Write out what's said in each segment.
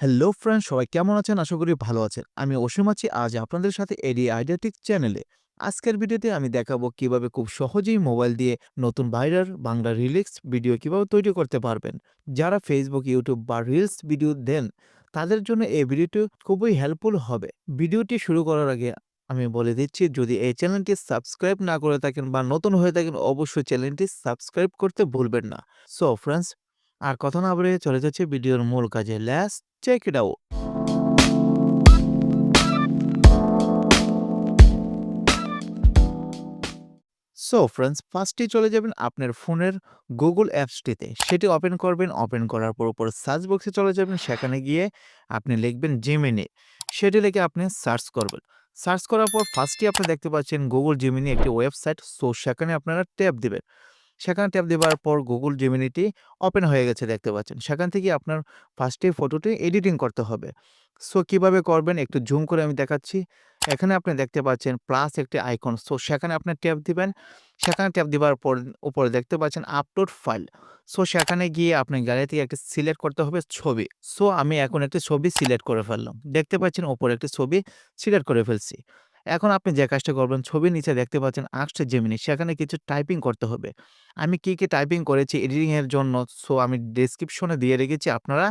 Hello friend সবাই কেমন আছেন? আশা করি ভালো আছেন। আমি অসীম আছি। আজ আপনাদের সাথে এডি আইডিয়াটিক চ্যানেলে আজকের ভিডিওতে আমি দেখাবো কীভাবে খুব সহজেই মোবাইল দিয়ে নতুন ভাইরাল বাংলা রিলিক্স ভিডিও কীভাবে তৈরি করতে পারবেন। যারা ফেসবুক ইউটিউব বা রিলস ভিডিও দেন, তাদের জন্য এই ভিডিওটি খুবই হেল্পফুল হবে। ভিডিওটি শুরু করার আগে আমি বলে দিচ্ছি, যদি এই চ্যানেলটি সাবস্ক্রাইব না করে থাকেন বা নতুন হয়ে থাকেন, অবশ্যই চ্যানেলটি সাবস্ক্রাইব করতে ভুলবেন না। সো ফ্রেন্ডস আর কথা না বলে চলে যাচ্ছে ভিডিওর মূল কাজে। Let's check it out. So friends, ফার্স্টে চলে যাবেন আপনার ফোনের গুগল অ্যাপসটিতে। সেটি ওপেন করবেন, ওপেন করার পর উপর সার্চ বক্সে চলে যাবেন। সেখানে গিয়ে আপনি লিখবেন জিমিনি সেটি লিখে আপনি সার্চ করবেন। সার্চ করার পর ফার্স্টে আপনি দেখতে পাচ্ছেন গুগল জিমিনি একটি ওয়েবসাইট। সো সেখানে আপনারা ট্যাপ দিবেন। সেখানে ট্যাপ দেওয়ার পর গুগল জিমিনিটি ওপেন হয়ে গেছে দেখতে পাচ্ছেন। সেখান থেকে আপনার ফার্স্টে ফটোটি এডিটিং করতে হবে। সো কীভাবে করবেন? একটু জুম করে আমি দেখাচ্ছি। এখানে আপনি দেখতে পাচ্ছেন প্লাস একটি আইকন সো সেখানে আপনি ট্যাপ দিবেন। সেখানে ট্যাপ দেওয়ার পর, উপরে দেখতে পাচ্ছেন আপলোড ফাইল সো সেখানে গিয়ে আপনি গ্যালারি থেকে একটি সিলেক্ট করতে হবে ছবি। সো আমি এখন একটি ছবি সিলেক্ট করে ফেললাম। দেখতে পাচ্ছেন ওপরে একটি ছবি সিলেক্ট করে ফেলছি। এখন আপনি যে কাজটা করবেন ছবি নিচে দেখতে পাচ্ছেন আর্টস জেমিনি সেখানে কিছু টাইপিং করতে হবে। আমি কি কি টাইপিং করেছি এডিটিংয়ের জন্য সো আমি ডেসক্রিপশনে দিয়ে রেখেছি, আপনারা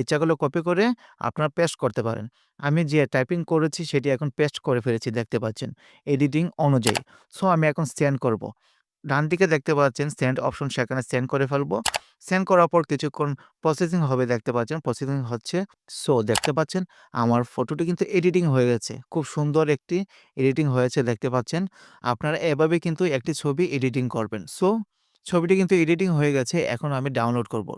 ইচ্ছাগুলো কপি করে আপনারা পেস্ট করতে পারেন। আমি যে টাইপিং করেছি, সেটি এখন পেস্ট করে ফেলেছি, দেখতে পাচ্ছেন এডিটিং অনুযায়ী। সো আমি এখন স্ট্যান্ড করব। ডান দিকে দেখতে পাচ্ছেন সেন্ড অপশন সেখানে সেন্ড করে ফেলব। সেন্ড করার পর কিছুক্ষণ প্রসেসিং হবে দেখতে পাচ্ছেন প্রসেসিং হচ্ছে সো দেখতে পাচ্ছেন। আমার ফটোটি কিন্তু এডিটিং হয়ে গেছে, খুব সুন্দর একটি এডিটিং হয়েছে দেখতে পাচ্ছেন। আপনারা এভাবে কিন্তু একটি ছবি এডিটিং করবেন। সো ছবিটি কিন্তু এডিটিং হয়ে গেছে, এখন আমি ডাউনলোড করব।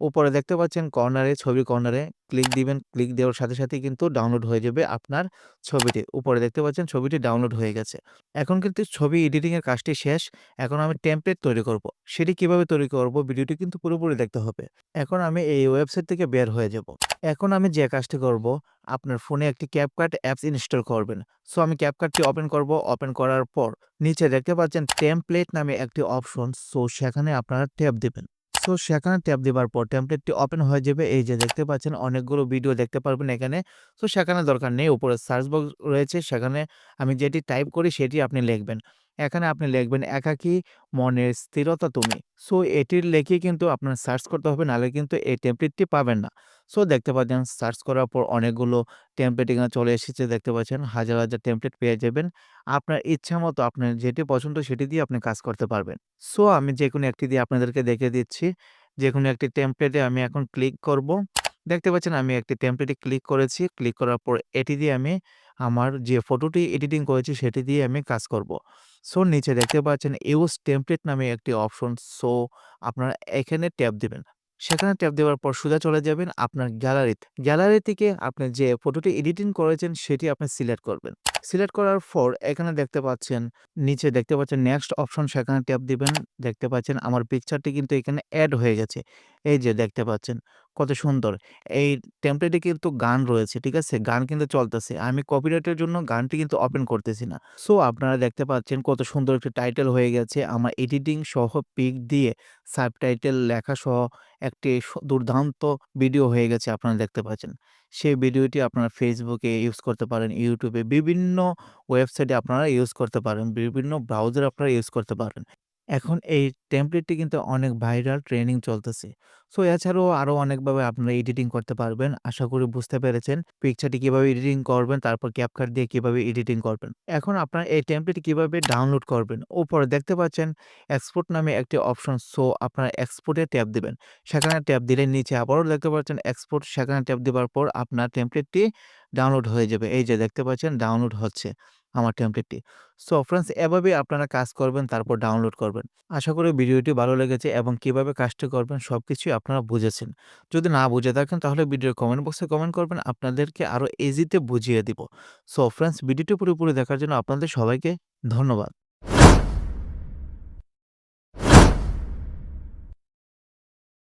উপরে দেখতে পাচ্ছেন কর্নারে ছবি কর্নারে ক্লিক দিবেন, ক্লিক দেওয়ার সাথে সাথে কিন্তু ডাউনলোড হয়ে যাবে আপনার ছবিটি। উপরে দেখতে পাচ্ছেন ছবিটি ডাউনলোড হয়ে গেছে। এখন কিন্তু ছবি এডিটিং এর কাজটি শেষ। এখন আমি টেমপ্লেট তৈরি করব। সেটি কীভাবে তৈরি করব ভিডিওটি কিন্তু পুরোপুরি দেখতে হবে। এখন আমি এই ওয়েবসাইট থেকে বের হয়ে যাব। এখন আমি যে কাজটি করব, আপনার ফোনে একটি ক্যাপকাট অ্যাপস ইনস্টল করবেন। সো আমি ক্যাপকাটটি ওপেন করব। ওপেন করার পর নিচে দেখতে পাচ্ছেন টেমপ্লেট নামে একটি অপশন সো সেখানে আপনারা ট্যাপ দিবেন। সো সেখানে ট্যাপ দেওয়ার পর টেমপ্লেটটি ওপেন হয়ে যাবে। এই যে দেখতে পাচ্ছেন অনেকগুলো ভিডিও দেখতে পারবেন এখানে। সো সেখানে দরকার নেই, উপরে সার্চ বক্স রয়েছে, সেখানে আমি যেটি টাইপ করি সেটি আপনি লিখবেন। এখানে আপনি লিখবেন, একাকী মনের স্থিরতা তুমি। সো এটির লেখে কিন্তু আপনার সার্চ করতে হবে, নাহলে কিন্তু এই টেমপ্লেটটি পাবেন না। সো দেখতে পাচ্ছেন সার্চ করার পর অনেকগুলো টেমপ্লেট এখানে চলে এসেছে। দেখতে পাচ্ছেন হাজার হাজার টেমপ্লেট পেয়ে যাবেন। আপনার ইচ্ছা মতো আপনার যেটি পছন্দ সেটি দিয়ে আপনি কাজ করতে পারবেন। সো আমি যে কোনো একটি দিয়ে আপনাদেরকে দেখে দিচ্ছি। যে কোনো একটি টেমপ্লেটে আমি এখন ক্লিক করব। দেখতে পাচ্ছেন আমি একটি টেমপ্লেটে ক্লিক করেছি। ক্লিক করার পর এটি দিয়ে আমি আমার যে ফটোটি এডিটিং করেছি সেটি দিয়ে আমি কাজ করব। সো নিচে দেখতে পাচ্ছেন ইউজ টেমপ্লেট নামে একটি অপশন সো আপনারা এখানে ট্যাপ দিবেন। সেখানে ট্যাপ দেওয়ার পর সোজা চলে যাবেন আপনার গ্যালারিতে। গ্যালারি থেকে আপনি যে ফটোটি এডিটিং করেছেন, সেটি আপনি সিলেক্ট করবেন। সিলেক্ট করার পর এখানে দেখতে পাচ্ছেন, নিচে দেখতে পাচ্ছেন নেক্সট অপশন সেখানে ট্যাপ দিবেন, দেখতে পাচ্ছেন আমার পিকচারটি কিন্তু এখানে অ্যাড হয়ে গেছে। এই যে দেখতে পাচ্ছেন কত সুন্দর। এই টেমপ্লেটে কিন্তু গান রয়েছে, ঠিক আছে? গান কিন্তু চলতেছে। আমি কপিরাইটের জন্য গানটি কিন্তু ওপেন করতেছি না। সো আপনারা দেখতে পাচ্ছেন কত সুন্দর একটি টাইটেল হয়ে গেছে। আমার এডিটিং সহ পিক দিয়ে সাবটাইটেল লেখা সহ একটি দুর্দান্ত ভিডিও হয়ে গেছে, আপনারা দেখতে পাচ্ছেন। সেই ভিডিওটি আপনারা ফেসবুকে ইউজ করতে পারেন ইউটিউবে বিভিন্ন ওয়েবসাইটে আপনারা ইউজ করতে পারেন, বিভিন্ন ব্রাউজার আপনারা ইউজ করতে পারেন। এখন এই টেমপ্লেটটি কিন্তু অনেক ভাইরাল ট্রেনিং চলতেছে। সো এছাড়াও আরও অনেকভাবে আপনারা এডিটিং করতে পারবেন। আশা করি বুঝতে পেরেছেন পিকচারটি কীভাবে এডিটিং করবেন, তারপর ক্যাপকাট দিয়ে কীভাবে এডিটিং করবেন। এখন আপনারা এই টেমপ্লেট কীভাবে ডাউনলোড করবেন? উপরে দেখতে পাচ্ছেন এক্সপোর্ট নামে একটি অপশন সো আপনারা এক্সপোর্টে ট্যাপ দিবেন। সেখানে ট্যাপ দিলে নিচে আবারও দেখতে পাচ্ছেন এক্সপোর্ট সেখানে ট্যাপ দেওয়ার পর আপনার টেমপ্লেটটি ডাউনলোড হয়ে যাবে। এই যে দেখতে পাচ্ছেন ডাউনলোড হচ্ছে। আমার টেমপ্লেটটি সো ফ্রেন্ডস এভাবেই আপনারা কাজ করবেন, তারপর ডাউনলোড করবেন। আশা করি ভিডিওটি ভালো লেগেছে এবং কীভাবে কাজটি করবেন সব কিছুই আপনারা বুঝেছেন। যদি না বুঝে থাকেন, তাহলে ভিডিওর কমেন্ট বক্সে কমেন্ট করবেন, আপনাদেরকে আরও ইজিতে বুঝিয়ে দিব। সো ফ্রেন্ডস ভিডিওটি পুরোপুরি দেখার জন্য আপনাদের সবাইকে ধন্যবাদ।